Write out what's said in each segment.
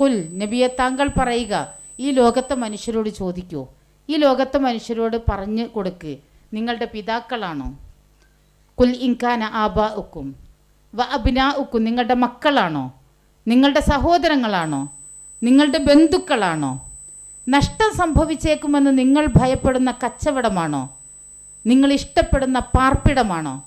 കുൽ നബിയെ താങ്കൾ പറയുക. ഈ ലോകത്തെ മനുഷ്യരോട് ചോദിക്കൂ. ഈ ലോകത്തെ മനുഷ്യരോട് പറഞ്ഞു കൊടുക്ക്. നിങ്ങളുടെ പിതാക്കളാണോ? കുൽ ഇൻഖാന ആബാ ഉക്കും വ അബിനാ ഉക്കും നിങ്ങളുടെ മക്കളാണോ? നിങ്ങളുടെ സഹോദരങ്ങളാണോ? നിങ്ങളുടെ ബന്ധുക്കളാണോ? നഷ്ടം സംഭവിച്ചേക്കുമെന്ന് നിങ്ങൾ ഭയപ്പെടുന്ന കച്ചവടമാണോ? നിങ്ങൾ ഇഷ്ടപ്പെടുന്ന പാർപ്പിടമാണോ?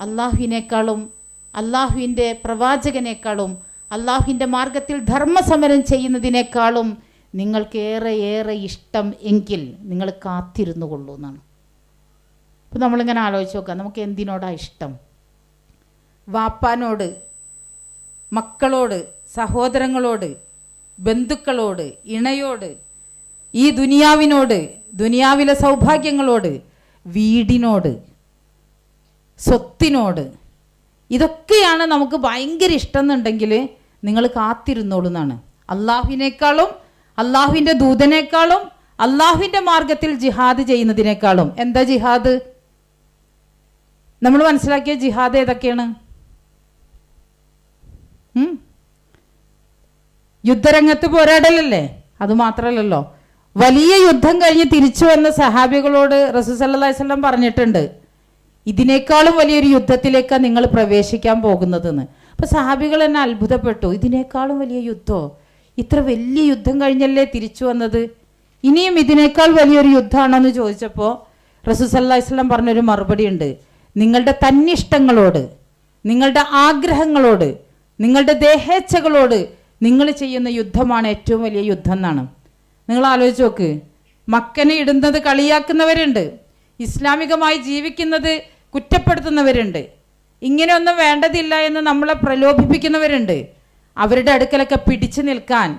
അള്ളാഹുവിനേക്കാളും അള്ളാഹുവിന്റെ പ്രവാചകനേക്കാളും അള്ളാഹുവിന്റെ മാർഗത്തിൽ ധർമ്മസമരം ചെയ്യുന്നതിനേക്കാളും നിങ്ങൾക്ക് ഏറെ ഏറെ ഇഷ്ടം എങ്കിൽ നിങ്ങൾ കാത്തിരുന്നു കൊള്ളൂ എന്നാണ്. ഇപ്പം നമ്മളിങ്ങനെ ആലോചിച്ച് നോക്കാം. നമുക്ക് എന്തിനോടാ ഇഷ്ടം? വാപ്പാനോട് മക്കളോട് സഹോദരങ്ങളോട് ബന്ധുക്കളോട് ഇണയോട് ഈ ദുനിയാവിനോട് ദുനിയാവിലെ സൗഭാഗ്യങ്ങളോട് വീടിനോട് സ്വത്തിനോട് ഇതൊക്കെയാണ് നമുക്ക് ഭയങ്കര ഇഷ്ടം എന്നുണ്ടെങ്കിൽ നിങ്ങൾ കാത്തിരുന്നോളൂ എന്നാണ് അള്ളാഹുവിനേക്കാളും അള്ളാഹുവിന്റെ ദൂതനേക്കാളും അള്ളാഹുവിന്റെ മാർഗത്തിൽ ജിഹാദ് ചെയ്യുന്നതിനേക്കാളും. എന്താ ജിഹാദ്? നമ്മൾ മനസ്സിലാക്കിയ ജിഹാദ് ഏതൊക്കെയാണ്? യുദ്ധരംഗത്ത് പോരാടലല്ലേ? അത് മാത്രമല്ലല്ലോ വലിയ യുദ്ധം കഴിഞ്ഞ് തിരിച്ചു വന്ന സഹാബികളോട് റസൂസല്ലാസ്ലം പറഞ്ഞിട്ടുണ്ട്. ഇതിനേക്കാളും വലിയൊരു യുദ്ധത്തിലേക്കാണ് നിങ്ങൾ പ്രവേശിക്കാൻ പോകുന്നതെന്ന്. അപ്പൊ സഹാബികൾ എന്നെ അത്ഭുതപ്പെട്ടു. ഇതിനേക്കാളും വലിയ യുദ്ധമോ ഇത്ര വലിയ യുദ്ധം കഴിഞ്ഞല്ലേ തിരിച്ചു വന്നത്? ഇനിയും ഇതിനേക്കാൾ വലിയൊരു യുദ്ധമാണോ എന്ന് ചോദിച്ചപ്പോൾ റസൂസല്ലാ വല്ലം പറഞ്ഞൊരു മറുപടി ഉണ്ട്. നിങ്ങളുടെ തന്നിഷ്ടങ്ങളോട് നിങ്ങളുടെ ആഗ്രഹങ്ങളോട് നിങ്ങളുടെ ദേഹേച്ഛകളോട് നിങ്ങൾ ചെയ്യുന്ന യുദ്ധമാണ് ഏറ്റവും വലിയ യുദ്ധം എന്നാണ്. നിങ്ങൾ ആലോചിച്ച് നോക്ക്. മക്കനെ ഇടുന്നത് കളിയാക്കുന്നവരുണ്ട്. ഇസ്ലാമികമായി ജീവിക്കുന്നത് കുറ്റപ്പെടുത്തുന്നവരുണ്ട്. ഇങ്ങനെയൊന്നും വേണ്ടതില്ല എന്ന് നമ്മളെ പ്രലോഭിപ്പിക്കുന്നവരുണ്ട്. അവരുടെ അടുക്കലൊക്കെ പിടിച്ചു നിൽക്കാൻ.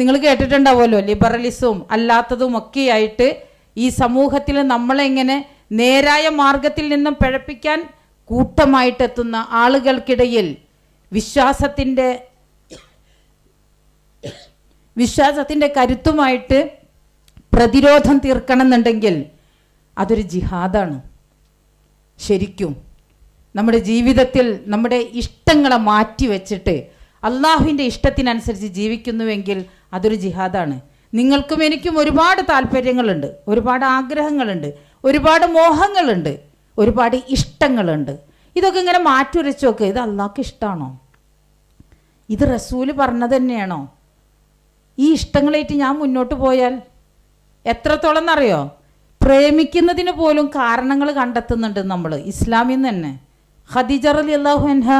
നിങ്ങൾ കേട്ടിട്ടുണ്ടാവുമല്ലോ ലിബറലിസവും അല്ലാത്തതും ഒക്കെയായിട്ട് ഈ സമൂഹത്തിൽ നമ്മളെങ്ങനെ നേരായ മാർഗത്തിൽ നിന്നും പിഴപ്പിക്കാൻ കൂട്ടമായിട്ടെത്തുന്ന ആളുകൾക്കിടയിൽ വിശ്വാസത്തിന്റെ വിശ്വാസത്തിന്റെ കരുത്തുമായിട്ട് പ്രതിരോധം തീർക്കണമെന്നുണ്ടെങ്കിൽ അതൊരു ജിഹാദാണ്. ശരിക്കും നമ്മുടെ ജീവിതത്തിൽ നമ്മുടെ ഇഷ്ടങ്ങളെ മാറ്റി വെച്ചിട്ട് അള്ളാഹുവിന്റെ ഇഷ്ടത്തിനനുസരിച്ച് ജീവിക്കുന്നുവെങ്കിൽ അതൊരു ജിഹാദാണ്. നിങ്ങൾക്കും എനിക്കും ഒരുപാട് താല്പര്യങ്ങളുണ്ട് ഒരുപാട് ആഗ്രഹങ്ങളുണ്ട് ഒരുപാട് മോഹങ്ങളുണ്ട് ഒരുപാട് ഇഷ്ടങ്ങളുണ്ട്. ഇതൊക്കെ ഇങ്ങനെ മാറ്റുരച്ച് നോക്ക് ഇത് അള്ളാഹ്ക്ക് ഇഷ്ടമാണോ ഇത് റസൂൽ പറഞ്ഞത് തന്നെയാണോ? ഈ ഇഷ്ടങ്ങളേറ്റ് ഞാൻ മുന്നോട്ട് പോയാൽ എത്രത്തോളം എന്നറിയോ? പ്രേമിക്കുന്നതിന് പോലും കാരണങ്ങൾ കണ്ടെത്തുന്നുണ്ട് നമ്മൾ ഇസ്ലാമിൽ നിന്ന് തന്നെ. ഖദീജ അലി അള്ളാഹു അൻഹ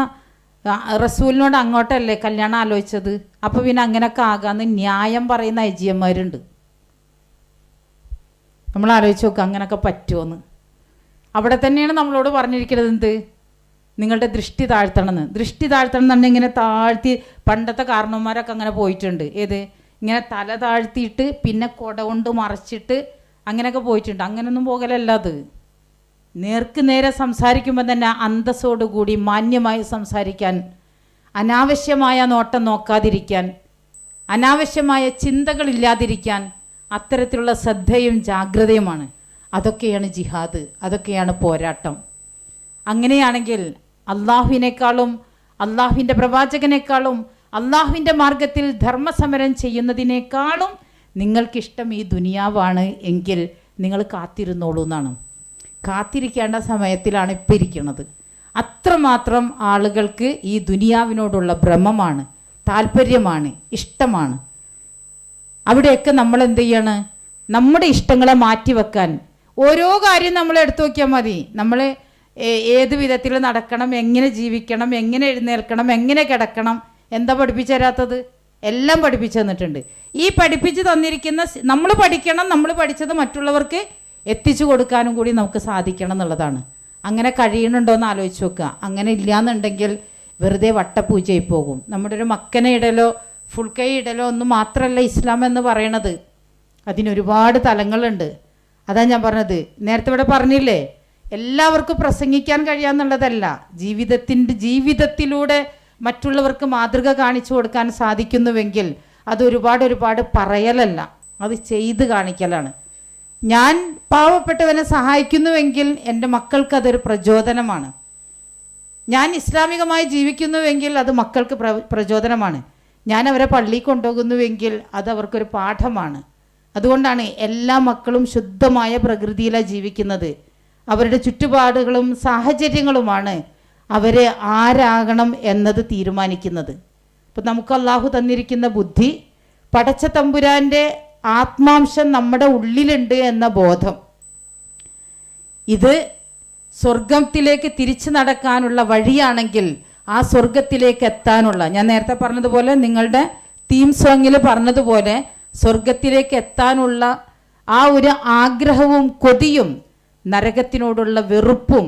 റസൂലിനോട് അങ്ങോട്ടല്ലേ കല്യാണം ആലോചിച്ചത്? അപ്പോൾ പിന്നെ അങ്ങനെയൊക്കെ ആകാന്ന് ന്യായം പറയുന്ന ഐജിയന്മാരുണ്ട് നമ്മൾ ആലോചിച്ച് നോക്കുക അങ്ങനെയൊക്കെ പറ്റുമോന്ന് അവിടെ തന്നെയാണ് നമ്മളോട് പറഞ്ഞിരിക്കുന്നത് എന്ത്? നിങ്ങളുടെ ദൃഷ്ടി താഴ്ത്തണമെന്ന്. ദൃഷ്ടി താഴ്ത്തണം എന്നുണ്ടെങ്കിൽ ഇങ്ങനെ താഴ്ത്തി പണ്ടത്തെ കാരണവന്മാരൊക്കെ അങ്ങനെ പോയിട്ടുണ്ട്. ഏത്? ഇങ്ങനെ തല താഴ്ത്തിയിട്ട് പിന്നെ കൊട കൊണ്ട് മറച്ചിട്ട് അങ്ങനെയൊക്കെ പോയിട്ടുണ്ട്. അങ്ങനെയൊന്നും പോകലല്ല അത്. നേർക്ക് നേരെ സംസാരിക്കുമ്പോൾ തന്നെ അന്തസ്സോടുകൂടി മാന്യമായി സംസാരിക്കാൻ അനാവശ്യമായ നോട്ടം നോക്കാതിരിക്കാൻ അനാവശ്യമായ ചിന്തകളില്ലാതിരിക്കാൻ അത്തരത്തിലുള്ള ശ്രദ്ധയും ജാഗ്രതയുമാണ്. അതൊക്കെയാണ് ജിഹാദ് അതൊക്കെയാണ് പോരാട്ടം. അങ്ങനെയാണെങ്കിൽ അള്ളാഹുവിനേക്കാളും അള്ളാഹുവിന്റെ പ്രവാചകനേക്കാളും അള്ളാഹുവിന്റെ മാർഗത്തിൽ ധർമ്മസമരം ചെയ്യുന്നതിനേക്കാളും നിങ്ങൾക്കിഷ്ടം ഈ ദുനിയാവാണ് എങ്കിൽ നിങ്ങൾ കാത്തിരുന്നോളൂ എന്നാണ് കാത്തിരിക്കേണ്ട സമയത്തിലാണ് ഇപ്പം ഇരിക്കുന്നത്. അത്രമാത്രം ആളുകൾക്ക് ഈ ദുനിയാവിനോടുള്ള ഭ്രമമാണ് താല്പര്യമാണ് ഇഷ്ടമാണ്. അവിടെയൊക്കെ നമ്മൾ എന്ത് ചെയ്യാണ്? നമ്മുടെ ഇഷ്ടങ്ങളെ മാറ്റിവെക്കാൻ ഓരോ കാര്യം നമ്മൾ എടുത്തു നോക്കിയാൽ മതി. നമ്മൾ ഏത് വിധത്തിൽ നടക്കണം എങ്ങനെ ജീവിക്കണം എങ്ങനെ എഴുന്നേൽക്കണം എങ്ങനെ കിടക്കണം എന്താ പഠിപ്പിച്ചു തരാത്തത്? എല്ലാം പഠിപ്പിച്ചു തന്നിട്ടുണ്ട്. ഈ പഠിപ്പിച്ചു തന്നിരിക്കുന്ന നമ്മൾ പഠിക്കണം നമ്മൾ പഠിച്ചത് മറ്റുള്ളവർക്ക് എത്തിച്ചു കൊടുക്കാനും കൂടി നമുക്ക് സാധിക്കണം എന്നുള്ളതാണ്. അങ്ങനെ കഴിയണുണ്ടോ എന്ന് ആലോചിച്ച് നോക്കുക. അങ്ങനെ ഇല്ലയെന്നുണ്ടെങ്കിൽ വെറുതെ വട്ടപൂജയായി പോകും. നമ്മുടെ ഒരു മക്കനെ ഇടലോ ഫുൾ കൈ ഇടലോ ഒന്നും മാത്രമല്ല ഇസ്ലാം എന്ന് പറയണത്. അതിനൊരുപാട് തലങ്ങളുണ്ട്. അതാ ഞാൻ പറഞ്ഞത്. നേരത്തെ ഇവിടെ പറഞ്ഞില്ലേ? എല്ലാവർക്കും പ്രസംഗിക്കാൻ കഴിയാന്നുള്ളതല്ല ജീവിതത്തിന്റെ ജീവിതത്തിലൂടെ മറ്റുള്ളവർക്ക് മാതൃക കാണിച്ചു കൊടുക്കാൻ സാധിക്കുന്നുവെങ്കിൽ അത് ഒരുപാട് ഒരുപാട് പറയലല്ല. അത് ചെയ്ത് കാണിക്കലാണ്. ഞാൻ പാവപ്പെട്ടവനെ സഹായിക്കുന്നുവെങ്കിൽ എന്റെ മക്കൾക്ക് അതൊരു പ്രചോദനമാണ്. ഞാൻ ഇസ്ലാമികമായി ജീവിക്കുന്നുവെങ്കിൽ അത് മക്കൾക്ക് പ്ര പ്രചോദനമാണ്. ഞാൻ അവരെ പള്ളിയിൽ കൊണ്ടുപോകുന്നുവെങ്കിൽ അത് അവർക്കൊരു പാഠമാണ്. അതുകൊണ്ടാണ് എല്ലാ മക്കളും ശുദ്ധമായ പ്രകൃതിയിലാണ് ജീവിക്കുന്നത്. അവരുടെ ചുറ്റുപാടുകളും സാഹചര്യങ്ങളുമാണ് അവരെ ആരാകണം എന്നത് തീരുമാനിക്കുന്നത്. അപ്പം നമുക്ക് അള്ളാഹു തന്നിരിക്കുന്ന ബുദ്ധി പടച്ച തമ്പുരാന്റെ ആത്മാംശം നമ്മുടെ ഉള്ളിലുണ്ട് എന്ന ബോധം. ഇത് സ്വർഗത്തിലേക്ക് തിരിച്ചു നടക്കാനുള്ള വഴിയാണെങ്കിൽ ആ സ്വർഗത്തിലേക്ക് എത്താനുള്ള ഞാൻ നേരത്തെ പറഞ്ഞതുപോലെ നിങ്ങളുടെ തീം സോങ്ങിൽ പറഞ്ഞതുപോലെ സ്വർഗത്തിലേക്ക് എത്താനുള്ള ആ ഒരു ആഗ്രഹവും കൊതിയും നരകത്തിനോടുള്ള വെറുപ്പും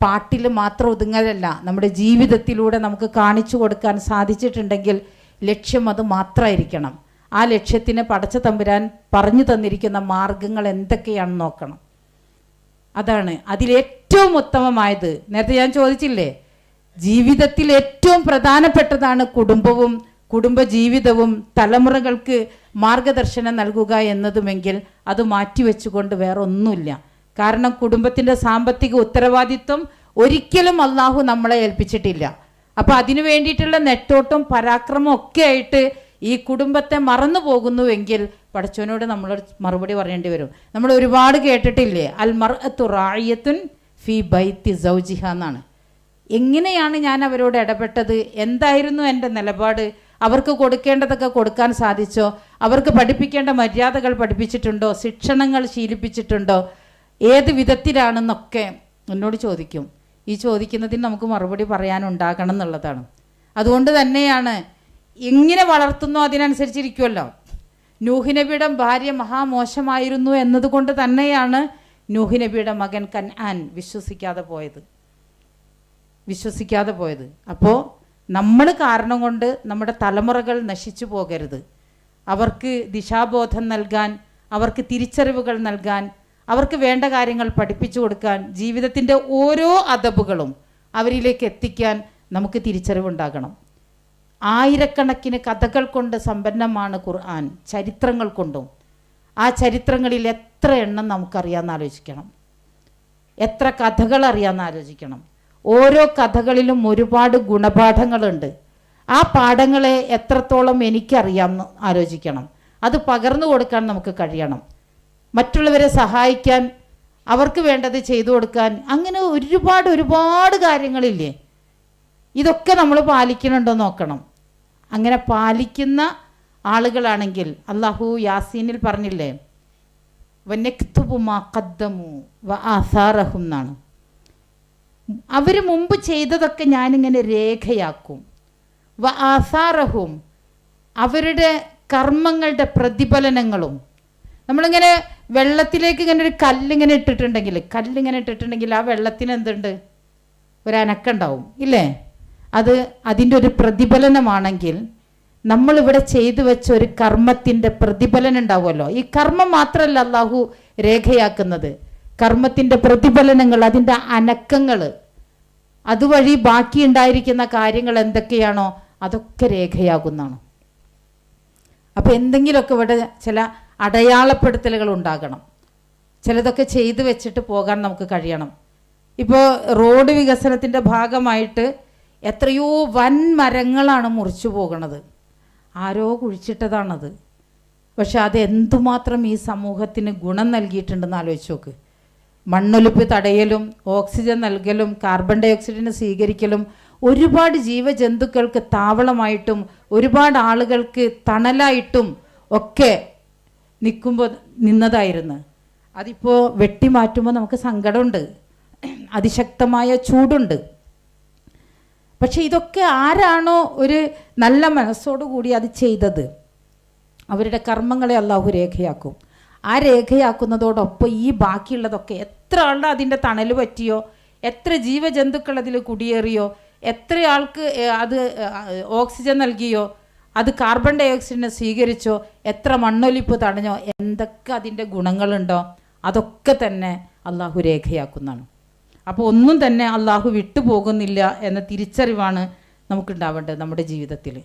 പാട്ടിൽ മാത്രം ഒതുങ്ങലല്ല നമ്മുടെ ജീവിതത്തിലൂടെ നമുക്ക് കാണിച്ചു കൊടുക്കാൻ സാധിച്ചിട്ടുണ്ടെങ്കിൽ ലക്ഷ്യം അത് മാത്രമായിരിക്കണം ആ ലക്ഷ്യത്തിന് പടച്ച തമ്പുരാൻ പറഞ്ഞു തന്നിരിക്കുന്ന മാർഗങ്ങൾ എന്തൊക്കെയാണെന്ന് നോക്കണം. അതാണ് അതിലേറ്റവും ഉത്തമമായത്. നേരത്തെ ഞാൻ ചോദിച്ചില്ലേ? ജീവിതത്തിൽ ഏറ്റവും പ്രധാനപ്പെട്ടതാണ് കുടുംബവും കുടുംബ ജീവിതവും തലമുറകൾക്ക് മാർഗദർശനം നൽകുക എന്നതുമെങ്കിൽ അത് മാറ്റിവെച്ചുകൊണ്ട് വേറെ ഒന്നുമില്ല കാരണം കുടുംബത്തിന്റെ സാമ്പത്തിക ഉത്തരവാദിത്വം ഒരിക്കലും അള്ളാഹു നമ്മളെ ഏൽപ്പിച്ചിട്ടില്ല. അപ്പോൾ അതിനു വേണ്ടിയിട്ടുള്ള നെട്ടോട്ടും പരാക്രമം ഒക്കെ ആയിട്ട് ഈ കുടുംബത്തെ മറന്നു പോകുന്നുവെങ്കിൽ പടച്ചവനോട് നമ്മൾ മറുപടി പറയേണ്ടി വരും. നമ്മൾ ഒരുപാട് കേട്ടിട്ടില്ലേ? അൽ മർ റായത്തുൻ ഫി ബൈത്തി സൗജിഹ എന്നാണ്. എങ്ങനെയാണ് ഞാൻ അവരോട് ഇടപെട്ടത്? എന്തായിരുന്നു എന്റെ നിലപാട്? അവർക്ക് കൊടുക്കേണ്ടതൊക്കെ കൊടുക്കാൻ സാധിച്ചോ? അവർക്ക് പഠിപ്പിക്കേണ്ട മര്യാദകൾ പഠിപ്പിച്ചിട്ടുണ്ടോ? ശിക്ഷണങ്ങൾ ശീലിപ്പിച്ചിട്ടുണ്ടോ? ഏത് വിധത്തിലാണെന്നൊക്കെ എന്നോട് ചോദിക്കും. ഈ ചോദിക്കുന്നതിന് നമുക്ക് മറുപടി പറയാനുണ്ടാകണം എന്നുള്ളതാണ്. അതുകൊണ്ട് തന്നെയാണ് എങ്ങനെ വളർത്തുന്നോ അതിനനുസരിച്ചിരിക്കുമല്ലോ നൂഹിനബിയുടെ ഭാര്യ മഹാമോശമായിരുന്നു എന്നതുകൊണ്ട് തന്നെയാണ് നൂഹിനബിയുടെ മകൻ കൻആൻ വിശ്വസിക്കാതെ പോയത്. വിശ്വസിക്കാതെ പോയത്. അപ്പോൾ നമ്മൾ കാരണം കൊണ്ട് നമ്മുടെ തലമുറകൾ നശിച്ചു പോകരുത്. അവർക്ക് ദിശാബോധം നൽകാൻ അവർക്ക് തിരിച്ചറിവുകൾ നൽകാൻ അവർക്ക് വേണ്ട കാര്യങ്ങൾ പഠിപ്പിച്ചു കൊടുക്കാൻ ജീവിതത്തിന്റെ ഓരോ അതബുകളും അവരിലേക്ക് എത്തിക്കാൻ നമുക്ക് തിരിച്ചറിവുണ്ടാകണം. ആയിരക്കണക്കിന് കഥകൾ കൊണ്ട് സമ്പന്നമാണ് ഖുർആൻ ചരിത്രങ്ങൾ കൊണ്ടും. ആ ചരിത്രങ്ങളിൽ എത്ര എണ്ണം നമുക്കറിയാമെന്ന് ആലോചിക്കണം. എത്ര കഥകൾ അറിയാമെന്ന് ആലോചിക്കണം. ഓരോ കഥകളിലും ഒരുപാട് ഗുണപാഠങ്ങളുണ്ട്. ആ പാഠങ്ങളെ എത്രത്തോളം എനിക്കറിയാമെന്ന് ആലോചിക്കണം. അത് പകർന്നു കൊടുക്കാൻ നമുക്ക് കഴിയണം. മറ്റുള്ളവരെ സഹായിക്കാൻ അവർക്ക് വേണ്ടത് ചെയ്തു കൊടുക്കാൻ അങ്ങനെ ഒരുപാട് ഒരുപാട് കാര്യങ്ങളില്ലേ? ഇതൊക്കെ നമ്മൾ പാലിക്കുന്നുണ്ടോ നോക്കണം. അങ്ങനെ പാലിക്കുന്ന ആളുകളാണെങ്കിൽ അള്ളാഹു യാസീനിൽ പറഞ്ഞില്ലേ വനക്തുബു മാ ഖദ്ദമു വ ആസാറഹും എന്നാണ്. അവർ മുമ്പ് ചെയ്തതൊക്കെ ഞാനിങ്ങനെ രേഖയാക്കും. വ ആസാറഹും അവരുടെ കർമ്മങ്ങളുടെ പ്രതിഫലനങ്ങളും. നമ്മളിങ്ങനെ വെള്ളത്തിലേക്ക് ഇങ്ങനെ ഒരു കല്ലിങ്ങനെ ഇട്ടിട്ടുണ്ടെങ്കിൽ കല്ലിങ്ങനെ ഇട്ടിട്ടുണ്ടെങ്കിൽ ആ വെള്ളത്തിന് എന്തുണ്ട്? ഒരു അനക്കുണ്ടാവും ഇല്ലേ? അത് അതിന്റെ ഒരു പ്രതിഫലനമാണെങ്കിൽ നമ്മളിവിടെ ചെയ്തു വെച്ച ഒരു കർമ്മത്തിന്റെ പ്രതിഫലനം ഉണ്ടാവുമല്ലോ. ഈ കർമ്മം മാത്രമല്ല അള്ളാഹു രേഖയാക്കുന്നത്. കർമ്മത്തിന്റെ പ്രതിഫലനങ്ങൾ അതിന്റെ അനക്കങ്ങൾ അതുവഴി ബാക്കി ഉണ്ടായിരിക്കുന്ന കാര്യങ്ങൾ എന്തൊക്കെയാണോ അതൊക്കെ രേഖയാകുന്നതാണ്. അപ്പോൾ എന്തെങ്കിലുമൊക്കെ ഇവിടെ ചില അടയാളപ്പെടുത്തലുകൾ ഉണ്ടാകണം. ചിലതൊക്കെ ചെയ്തു വെച്ചിട്ട് പോകാൻ നമുക്ക് കഴിയണം. ഇപ്പോൾ റോഡ് വികസനത്തിന്റെ ഭാഗമായിട്ട് എത്രയോ വൻ മരങ്ങളാണ് മുറിച്ചു പോകുന്നത്. ആരോ കുഴിച്ചിട്ടതാണത്. പക്ഷെ അത് എന്തുമാത്രം ഈ സമൂഹത്തിന് ഗുണം നൽകിയിട്ടുണ്ടെന്ന് ആലോചിച്ച് നോക്ക്. മണ്ണൊലിപ്പ് തടയലും ഓക്സിജൻ നൽകലും കാർബൺ ഡൈ ഓക്സൈഡിനെ സ്വീകരിക്കലും ഒരുപാട് ജീവജന്തുക്കൾക്ക് താവളമായിട്ടും ഒരുപാട് ആളുകൾക്ക് തണലായിട്ടും ഒക്കെ നിൽക്കുമ്പോൾ നിന്നതായിരുന്നു. അതിപ്പോൾ വെട്ടിമാറ്റുമ്പോൾ നമുക്ക് സങ്കടമുണ്ട്. അതിശക്തമായ ചൂടുണ്ട്. പക്ഷെ ഇതൊക്കെ ആരാണോ ഒരു നല്ല മനസ്സോടു കൂടി അത് ചെയ്തത്? അവരുടെ കർമ്മങ്ങളെ അള്ളാഹു രേഖയാക്കും. ആ രേഖയാക്കുന്നതോടൊപ്പം ഈ ബാക്കിയുള്ളതൊക്കെ എത്ര ആളുടെ അതിന്റെ തണൽ പറ്റിയോ? എത്ര ജീവജന്തുക്കൾ അതിൽ കുടിയേറിയോ? എത്ര ആൾക്ക് അത് ഓക്സിജൻ നൽകിയോ? അത് കാർബൺ ഡൈ ഓക്സൈഡിനെ സ്വീകരിച്ചോ? എത്ര മണ്ണൊലിപ്പ് തടഞ്ഞോ? എന്തൊക്കെ അതിന്റെ ഗുണങ്ങളുണ്ടോ? അതൊക്കെ തന്നെ അള്ളാഹു രേഖയാക്കുന്നതാണ്. അപ്പോൾ ഒന്നും തന്നെ അള്ളാഹു വിട്ടുപോകുന്നില്ല എന്ന തിരിച്ചറിവാണ് നമുക്കുണ്ടാവേണ്ടത് നമ്മുടെ ജീവിതത്തിൽ